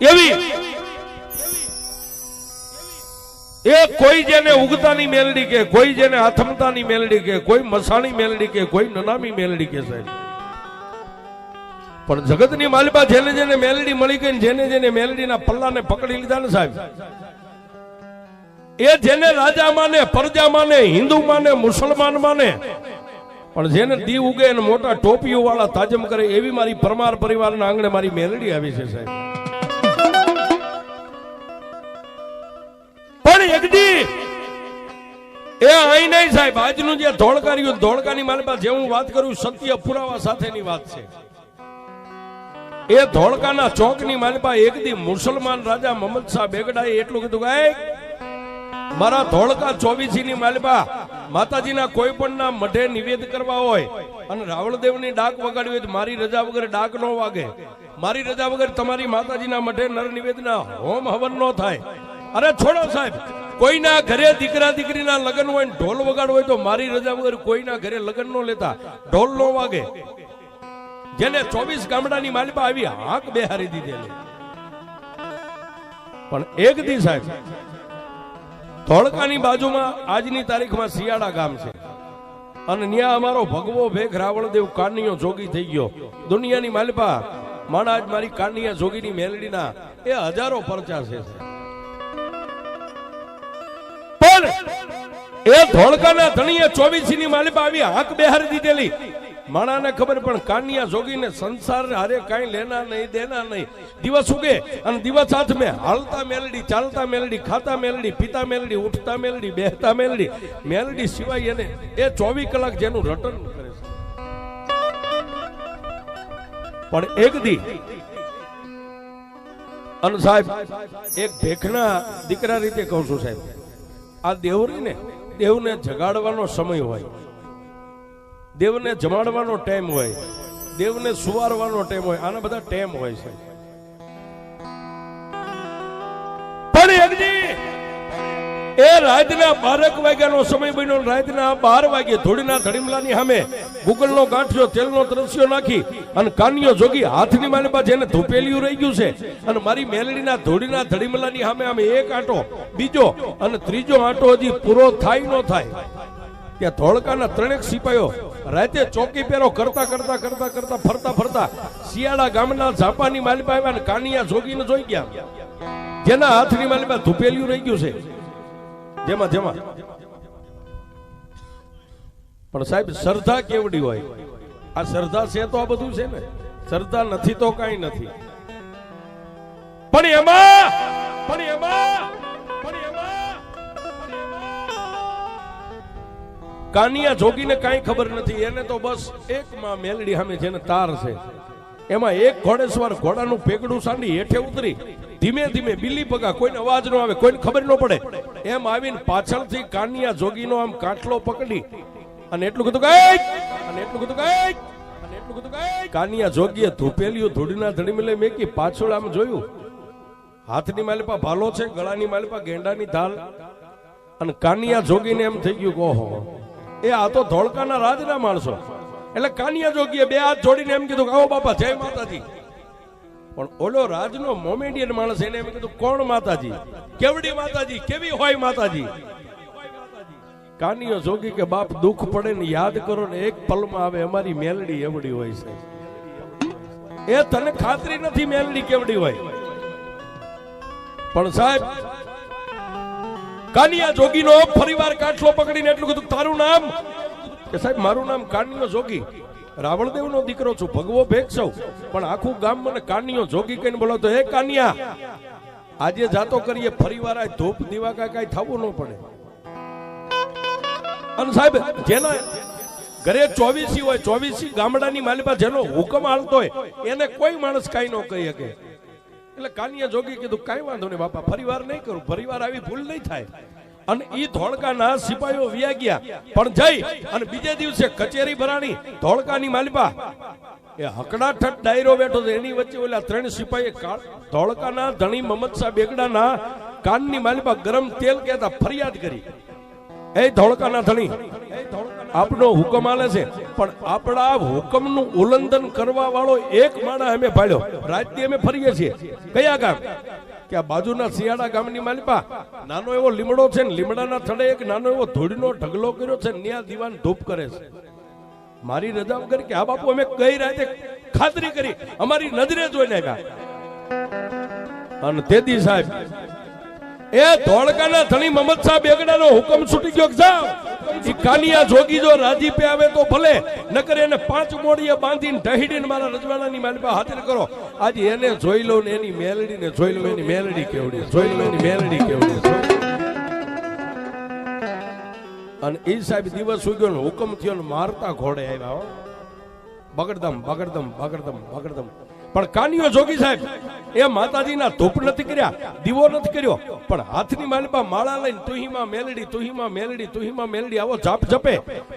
એવી. એ કોઈ જેને ઉગતાની મેલડી કે, કોઈ જેને આથમતાની મેલડી કે, કોઈ મસાણી મેલડી કે, કોઈ નનામી મેલડી કે સાહેબ. પણ જગતની માલિબા જેને જેને મેલડી મળી ગઈ જેને જેને મેલડીના પલ્લાને પકડી લીધા ને સાહેબ. એ જેને રાજા માને પરજા માને હિન્દુ માને મુસલમાન માને પણ જેને દી ઉગે મોટા ટોપીઓ વાળા તાજમ કરે એવી મારી પરમાર પરિવારના આંગણે મારી મેલડી આવી છે સાહેબ. એ અહીં નહીં સાહેબ, આજનું જે ધોળકાર્યું ધોળકાની માલિપા જે હું વાત કરું, સત્ય પુરાવા સાથેની વાત છે. એ ધોળકાના ચોકની માલપા એક દી મુસલમાન રાજા મોહમ્મદ શાહ બેગડાએ એટલું કીધું કે મારા ધોળકા ચોવીસી ની માલિપા માતાજીના કોઈ પણ ના મઢે નિવેદ કરવા હોય અને રાવળદેવની ડાક વગાડવી હોય મારી રજા વગર ડાક નો વાગે. મારી રજા વગર તમારી માતાજીના મઢે નર નિવેદના હોમ હવન નો થાય. અરે છોડો સાહેબ કોઈના ઘરે દીકરા દીકરીના લગ્ન હોય ઢોલ વગાડ હોય તો મારી રજા વગર કોઈના ઘરે લગ્ન નો લેતા. ઢોલ નો વાગે. જેને ચોવીસ ગામડાની માલિપા આવી હાક બેહારી દીધેલી પણ એક દી સાહેબ, ધોળકાની બાજુમાં આજની તારીખમાં શિયાળા ગામ છે. અને ત્યાં અમારો ભગવો ભેખ રાવણદેવ કાનિયો જોગી થઈ ગયો. દુનિયાની માલિપા માણા મારી કાનિયા જોગીની મેલડીના એ હજારો પરચા છે. પણ એ ધોળકાના ધણીએ ચોવીસી ની માલિપા આવી હાક બેહારી દીધેલી. માણાને ખબર પણ કાનિયા જોગીને સંસાર હારે કાંઈ લેના નહીં, દેના નહીં. દિવસ ઉગે અને દિવસ હાથ મેં હાલતા મેલડી, ચાલતા મેલડી, ખાતા મેલડી, પીતા મેલડી, ઉઠતા મેલડી, બેહતા મેલડી. મેલડી સિવાય એને એ ચોવીસ કલાક જેનું રટન કરે છે. પણ એક દી અને સાહેબ, એક ભેખના દીકરા રીતે કહું છું સાહેબ આ દેવરીને દેવને જગાડવાનો સમય હોય. દેવને જમાડવાનો ટાઈમ હોય. દેવને સુવારવાનો ટાઈમ હોય. આના બધા ટાઈમ હોય છે. એ રાતના બારક વાગ્યાનો સમય બન્યો રાતના બાર વાગે ધોળીના ધડીમલાની સામે ગુગલનો ગાંઠિયો, તેલનો દ્રશ્યો નાખી અને કાનિયો જોગી હાથની માલિપા જેને ધૂપેલિયું રહી ગયું છે. અને મારી મેલડીના ધોળીના ધડીમલાની સામે આમે એક આંટો, બીજો અને ત્રીજો આંટો હજી પૂરો થાય ન થાય. ત્યાં ધોળકાના ત્રણેક સિપાહીઓ રાતે ચોકી પેરો કરતા કરતા કરતા કરતા ફરતા ફરતા શિયાળા ગામના ઝાપાની માલિપા આવ્યા અને કાનિયા જોગીને જોઈ ગયા. જેના હાથની માલિપા ધૂપેલિયું રહી ગયું છે. જેમાં જેમાં. પણ સાહેબ, શ્રદ્ધા કેવડી હોય? આ શ્રદ્ધા છે તો આ બધું છે ને? શ્રદ્ધા નથી તો કઈ નથી. પણ એમાં પણ એમાં પણ એમાં કાનિયા જોગીને કાંઈ ખબર નથી. એને તો બસ એક માં મેલડી સામે જેને તાર છે. એમાં એક ઘોડેસવાર ઘોડાનું પેગડું સાંડી હેઠે ઉતરી. ધીમે ધીમે બિલ્લી પગા કોઈને અવાજ ન આવે, કોઈને ખબર ન પડે. એમ આવીને પાછળથી કાનિયા જોગીનો આમ કાટલો પકડી અને એટલું કીધું કે અને એટલું કીધું કે અને એટલું કીધું કે કાનિયા જોગીએ ધૂપેલિયું ધૂળીના ધડીમે લઈ મેકી પાછળ આમ જોયું. હાથની માલિપા ભાલો છે, ગળાની માલિપા ગેંડાની ધાલ. અને કાનિયા જોગીને એમ થઈ ગયું ઓહો, એ આ તો ધોળકાના રાજના માણસો. એટલે કાનિયા જોગીએ બે હાથ જોડીને એમ કીધું કે, આવો બાપા, જય માતાજી. પણ ઓલો રાજનો મોમેડિયન માણસ એને એમ કીધું, કોણ માતાજી? કેવડી માતાજી? કેવી હોય માતાજી? કાનીઓ જોગી કે, બાપ, દુઃખ પડે ને યાદ કરો ને એક પલમાં આવે, અમારી મેલડી એવડી હોય છે. એ તને ખાતરી નથી મેલડી કેવડી હોય. પણ સાહેબ, કાનિયા જોગીનો ફરીવાર કાટલો પકડીને એટલું કીધું, તારું નામ? કે સાહેબ, મારું નામ કાનિયો જોગી. રાવણદેવનો દીકરો છું, ભગવો ભેગ સૌ પણ આખું ગામ મને કાનિયો જોગી કહીને બોલાવતો હે કાનિયા, આજે જાતો કરીએ ફરીવાર આ ધૂપ દીવા કાંઈ કાંઈ થવું ન પડે. અને સાહેબ, જેના ઘરે ચોવીસી હોય, ચોવીસી ગામડાની માલિપા જેનો હુકમ હાલતો હોય, એને કોઈ માણસ કાંઈ ન કહી શકે. એટલે કાનિયા જોગી કીધું, કાંઈ વાંધો નહીં બાપા ફરીવાર નહીં કરું ફરીવાર આવી ભૂલ નહીં થાય. અને ઈ ધોળકાના સિપાહીઓ વ્યા ગયા. પણ જઈ અને બીજે દિવસે કચેરી ભરાણી ધોળકાની માલિપા એ હકડાઠટ ડાયરો બેઠો છે. એની વચ્ચે ઓલા ત્રણ સિપાહીએ ધોળકાના ધણી મોહમ્મદ શાહ બેગડાના કાનની માલિપા ગરમ તેલ કહેતા ફરિયાદ કરી. એ ધોળકાના ધણી, આપનો હુકમ આલે છે, પણ આપણા હુકમનું ઉલ્લંઘન કરવા વાળો એક માણસ અમે પાડ્યો રાતથી અમે ફરીએ છીએ. કયા ગામ? કે આ બાજુના શિયાળા ગામની માલિપા, નાનો એવો લીમડો છે ને, લીમડાના થડે એક નાનો એવો ધૂળનો ઢગલો કર્યો છે ન્યા દીવાન ધૂપ કરે છે. મારી રજા કરી કે આ બાપુ અમે કઈ રાતે ખાતરી કરી, અમારી નજરે જોઈને આવ્યા. અને તેદી સાહેબ એ ધોળકાના ધણી મહમદ સાહેબ બેગડાનો હુકમ છૂટી ગયો જાવ ઈ કાનિયા જોગી જો રાજીપે આવે તો ભલે, નકર એને પાંચ મોડીએ બાંધીને ઢહીડીને મારા રજવાડાની માલિપા હાજર કરો. આજે એને જોઈ લો ને એની મેલડીને જોઈ લો એની મેલડી કેવડી, જોઈ લો એની મેલડી કેવડી. અને એ સાહેબ દિવસ ઉગ્યો ને હુકમ થયો ને મારતા ઘોડે આવ્યા બગડદમ બગડદમ બગડદમ બગડદમ. પણ કાનિયો જોગી સાહેબ એ માતાજીના ધૂપ નથી કર્યા, દીવો નથી કર્યો, પણ હાથની માલબા માળા લઈને તુહીમાં મેલડી તુહીમાં મેલડી તુહીમાં મેલડી, આવો જાપ જપે.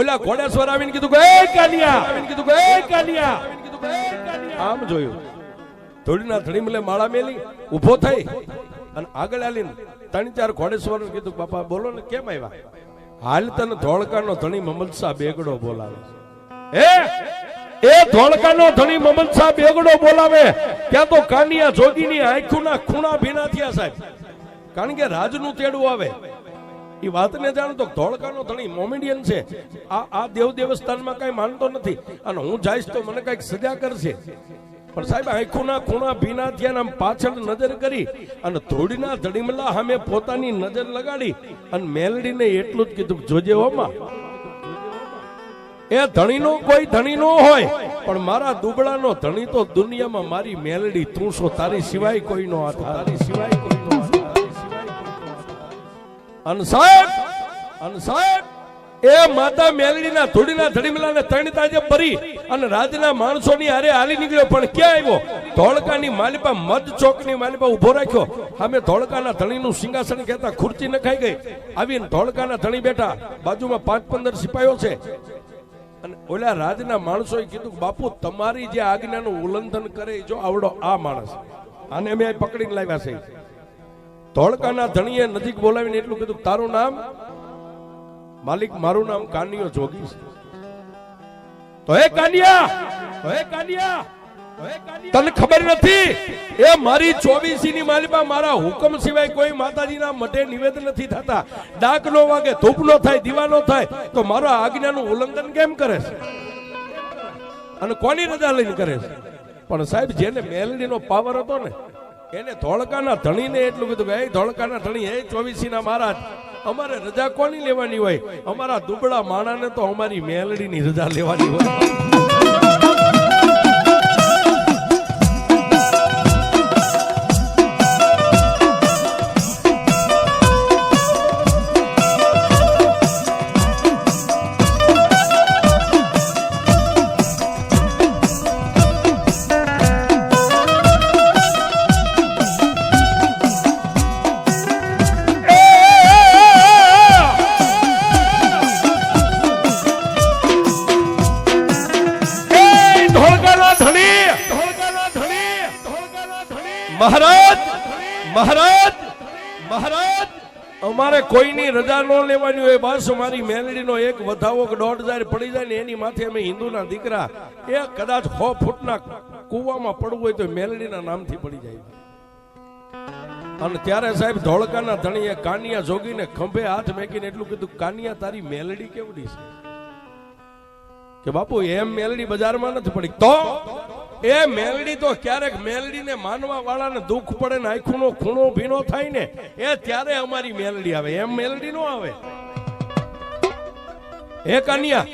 ઓલા ઘોડેશ્વર આવીને કીધું કે, એ આવીને કીધું કે, એ આમ જોયું. ધોળીના ધડીમલે માળા મેલી, ઊભો થઈ, અને આગળ આલીને ત્રણ ચાર ઘોડેશ્વર કીધું, બાપા, બોલો ને, કેમ આવ્યા? હાલ તને ધોળકાનો ધણી મમલસા બેગડો બોલાવે છે. એ ધોળકાનો ધણી મમન સાહેબ એગડો બોલાવે. ત્યાં તો કાનિયા જોગીની આંખોના ખૂણા ભીના થયા સાહેબ. કારણ કે રાજનું તેડું આવે. એ વાતને જાણો તો ધોળકાનો ધણી મોમેડિયન છે. આ આ દેવ દેવસ્થાનમાં કઈ માનતો નથી. અને હું જઈશ તો મને કંઈક સજા કરશે. પણ સાહેબ, આંખોના ખૂણા ભીના થયા આમ પાછળ નજર કરી અને ધોળીના ધડીમલા સામે પોતાની નજર લગાડી અને મેલડીને એટલું જ કીધું, જોજે હોમાં એ ધણીનો કોઈ ધણી નો હોય. પણ મારા દુબળાનો ધણી તો દુનિયામાં મારી મેલડી તું છો તારી સિવાય કોઈ નો તારી સિવાય કોઈ નો અન સાહેબ, અને સાહેબ, એ માતા મેલડીના ધૂળીના ધડીમલાને ત્રણ તાજે ભરી અને રાજના માણસોની હારે હાલી નીકળ્યો. પણ ક્યાં આવ્યો? ધોળકાની માલિપા, મધ ચોકની માલિપા ઊભો રાખ્યો. અમે ધોળકાના ધણીનું સિંહાસન કહેતા ખુરચી નખાઈ ગઈ. આવીને ધોળકાના ધણી બેઠા. બાજુમાં પાંચ પંદર સિપાયો છે. અને ઓલા રાજના માણસોએ કીધું બાપુ, તમારી જે આજ્ઞાનું ઉલ્લંઘન કરે જો આવડો આ માણસ. આને અહીં પકડીને લાવ્યા છે. ધોળકાના ધણીએ નજીક બોલાવીને એટલું કીધું, તારું નામ? માલિક, મારું નામ કાનિયો જોગી છે. તો, હે કાનિયા! તો, હે કાનિયા! તને ખબર નથી? એ મારી ચોવીસી ની માલિમાં મારા હુકમ સિવાય કોઈ માતાજીના મઢે નિવેદન નથી થતા. ડાક નો વાગે, ધૂપ નો થાય, દીવા નો થાય, તો મારા આજ્ઞાનું ઉલ્લંઘન કેમ કરે છે? અને કોની રજા લઈને કરે છે? પણ સાહેબ, જેને મેલડીનો પાવર હતો ને, એને ધોળકાના ધણીને એટલું કીધું કે, એ ધોળકાના ધણી હે ચોવીસી ના મહારાજ, અમારે રજા કોની લેવાની હોય? અમારા દુબળા માણાને તો અમારી મેલડીની રજા લેવાની હોય. મહારાજ મહારાજ મહારાજ. અમારે કોઈની રજા ન લેવાની હોય, બસ અમારી મેલડીનો એક વધાવો દોઢ હજાર પડી જાય ને એની માથે અમે હિન્દુના દીકરા. એ કદાચ સો ફૂટના કૂવામાં પડવું હોય તો મેલડીના નામથી પડી જાય. અને ત્યારે સાહેબ ધોળકાના ધણીએ કાનિયા જોગીને ખંભે હાથ મેકીને એટલું કીધું, કાનિયા, તારી મેલડી કેવડી છે? કે બાપુ, એમ મેલડી બજારમાં નથી પડી. તો એ મેલડી તો ક્યારેક મેલડીને માનવા વાળાને દુઃખ પડે ને આખુંનો ખૂણો, ભીનો થાય ને, એ ત્યારે અમારી મેલડી આવે. એમ મેલડી નો આવે. હે કન્યા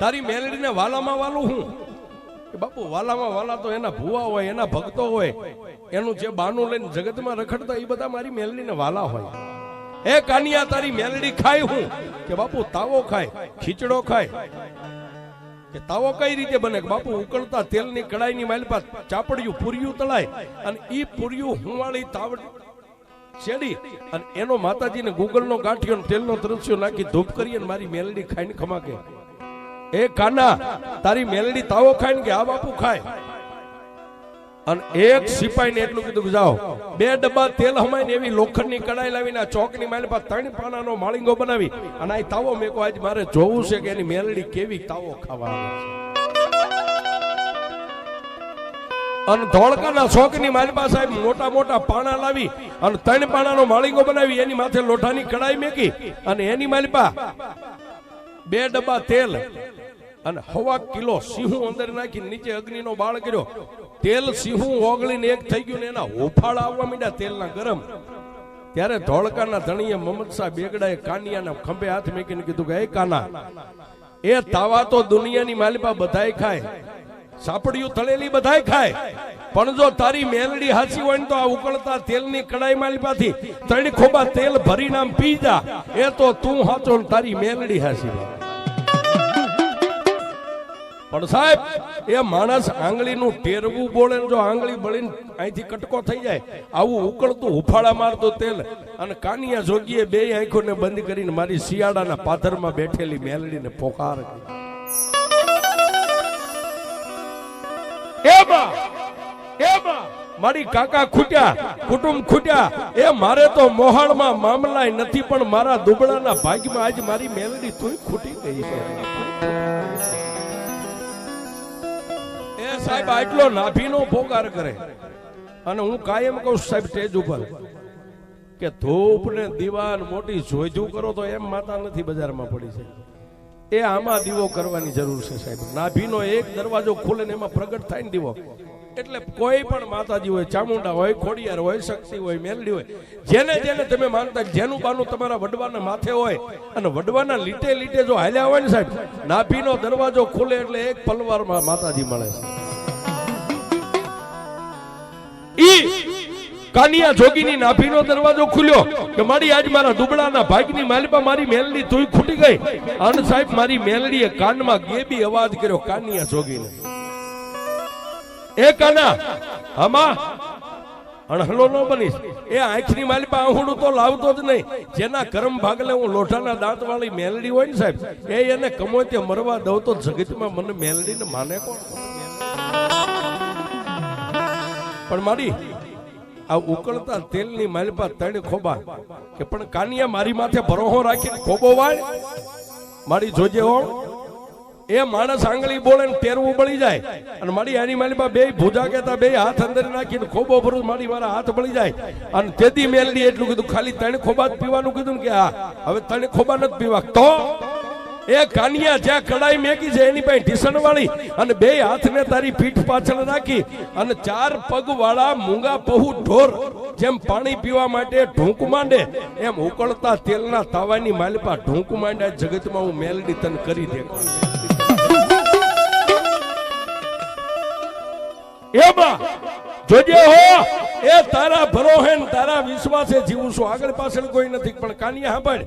તારી મેલડીને વાલામાં વાલું હું? બાપુ, વાલામાં વાલા તો એના ભુવા હોય, એના ભક્તો હોય. એનું જે બાનું લઈને જગતમાં રખડતા એ બધા મારી મેલડીને વાલા હોય. એ કાનિયા તારી મેલડી ખાય હું? કે બાપુ, તાવો ખાય, ખીચડો ખાય. કે તાવો કઈ રીતે બને? બાપુ ઉકળતા તેલની કડાઈની માલપા ચાપડિયું પૂર્યું તળાય અને ઈ પૂર્યું હુંવાળી તાવડ છેડી અને એનો માતાજીને ગુગલનો ગાંઠિયો તેલનો દ્રશ્યો નાખી ધૂપ કરી અને મારી મેલડી ખાઈને ખમાકે. એ કાના, તારી મેલડી તાવો ખાઈને કે આ બાપુ ખાય? અને એક સિપાહીને એટલું કીધું કે જાઓ, બે ડબ્બા તેલ હમાઈને એવી લોખંડની કડાઈ લાવીને આ ચોકની માલી પાસે ત્રણ પાનાનો માળીંગો બનાવી અને આ તાવો મેકો, આજ મારે જોવું છે કે એની મેલડી કેવી તાવો ખાવા આવે છે. અને ધોળકાના શોખની મારી પાસે મોટા મોટા પાણા લાવી અને ત્રણ પાણાનો માળીંગો બનાવી, એની માથે લોઢાની કડાઈ મેકી અને એની મારી પા બે ડબ્બા તેલ અને હવા કિલો સિંહું અંદર નાખી નીચે અગ્નિનો બાળ કર્યો. તેલ સિંહું ઓગળીને એક થઈ ગયું ને એના હોફાળ આવવા માંડ્યા તેલના ગરમ. ત્યારે ધોળકાના ધણીએ મમદ શાહ બેગડાએ કાનિયાના ખંભે હાથ મેકીને કીધું કે એ કાના, એ તાવા તો દુનિયાની માલિપા બધાય ખાય. સાપડિયું તળેલી બધાય ખાય. પણ જો તારી મેલડી હાચી હોય ને તો આ ઉકળતા તેલની કડાઈ માલિપાથી ત્રણ ખોબા તેલ ભરીને આમ પી જા. એ તો તું હાચો તારી મેલડી હાચી. હોય પણ સાહેબ, એ માણસ આંગળીનું ટેરવું બોલે જો આંગળી બળીને અહીંથી કટકો થઈ જાય, આવું ઉકળતું હુફાળા મારતું તેલ અને કાનિયા જોગીએ બે આંખોને બંધ કરીને મારી શિયાળાના પાથરમાં બેઠેલી મેલડીને પોકાર મારી કાકા ખૂટ્યા, કુટુંબ ખૂટ્યા, એ મારે તો મોહાળમાં મામલાય નથી, પણ મારા દુબળાના ભાગમાં આજ મારી મેલડી તું ખૂટી ગઈ છે. સાહેબ આટલો નાભીનો ભોગાર કરે. અને હું કાયમ કહું સાહેબ, સ્ટેજ ઉપર કે ધૂપ ને દીવાન મોટી જોઈજું કરો તો એમ માતા નથી બજારમાં પડી છે. એ આમાં દીવો કરવાની જરૂર છે, સાહેબ. નાભીનો એક દરવાજો ખુલે એમાં પ્રગટ થાય ને દીવો. એટલે કોઈ પણ માતાજી હોય, ચામુંડા હોય, ખોડિયાર હોય, શક્તિ હોય, મેલડી હોય, જેને જેને તમે માનતા જેનું બાનું તમારા વડવાના માથે હોય, અને વડવાના લીટે લીટે જો હાલ્યા હોય ને સાહેબ, નાભીનો દરવાજો ખુલે એટલે એક પલવારમાં માતાજી મળે છે. કાનિયા જોગીની નાભીનો દરવાજો ખુલ્યો કે મારી આજ મારા દુબળાના ભાગની માલિપા મારી મેલડી તોય ખૂટી ગઈ. અન સાહેબ, મારી મેલડીએ કાનમાં ગેબી અવાજ કર્યો, કાનિયા જોગીને. એ કાના, હમા? અણહલો ન બનીશ. એ આંખની માલિપા આહુડું તો લાવતો જ નહીં. જેના કરમ ભાગલે હું લોઠાના દાંત વાળી મેલડી હોય ને સાહેબ, એ એને કમો તે મરવા દઉં તો જગતમાં મને મેલડીને માને કોણ? પણ મારી આ ઉકળતા તેલની માલિપા તણે ખોબા કે પણ કાનિયા મારી માથે ભરોહો રાખીને ખોબો વાળ. મારી જોજે હો એ માણસ આંગળી બોલે ને તેરવું બળી જાય. અને મારી આની માલિપા બે ભૂજા કેતા બે હાથ અંદર નાખીને ખોબો ભરું, મારી મારા હાથ બળી જાય. અને તેથી મેલડી એટલું કીધું, ખાલી તણે ખોબા જ પીવાનું કીધું કે હા, હવે તણે ખોબા નથી પીવા. તો એ કાનિયા જ્યાં કડાઈ મેકી છે, એની પાસે ઢીસણ વાળી અને બે હાથને તારી પીઠ પાછળ રાખી અને ચાર પગ વાળા મૂંગા પહુ ઢોર જેમ પાણી પીવા માટે ઢૂંક માંડે, એમ ઉકળતા તેલના તાવાની માલપા ઢૂંક માંડે જગતમાં હું મેલડી તન કરી દે એમાં જોજે હો, એ તારા ભરોહેન તારા વિશ્વાસે જીવું છું. આગળ પાછળ કોઈ નથી, પણ કાનિયા સાંભળ.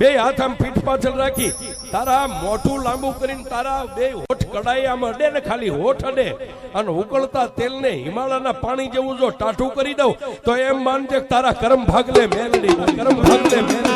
બે હાથ આમ પીઠ પાછળ રાખી, તારા મોઢું લાંબુ કરીને તારા બે હોઠ કડાઈ આમ અડે ને ખાલી હોઠ અડે. અને ઉકળતા તેલને હિમાલયના પાણી જેવું જો ટાઢું કરી દઉં, તો એમ માનજે તારા કરમ ભાગલે મેલડી કરમ ભાગલે મેલડી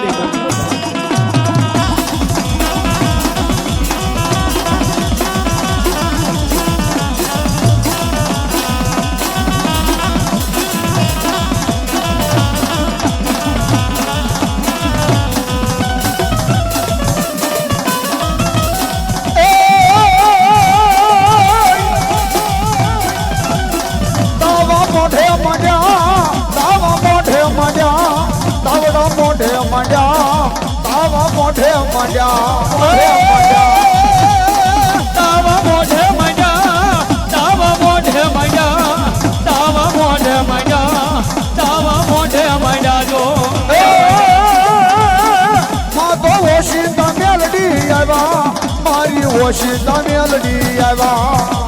મોઢે મજા મોઢે મજા તાવા મોઢે મજા તાવા મોઢે મજા તાવા મોઢે મજા તાવા મોઢે મજા જો માં તો તમે લડી આવ્યા મારી ઓશી તમે લડી આવ્યા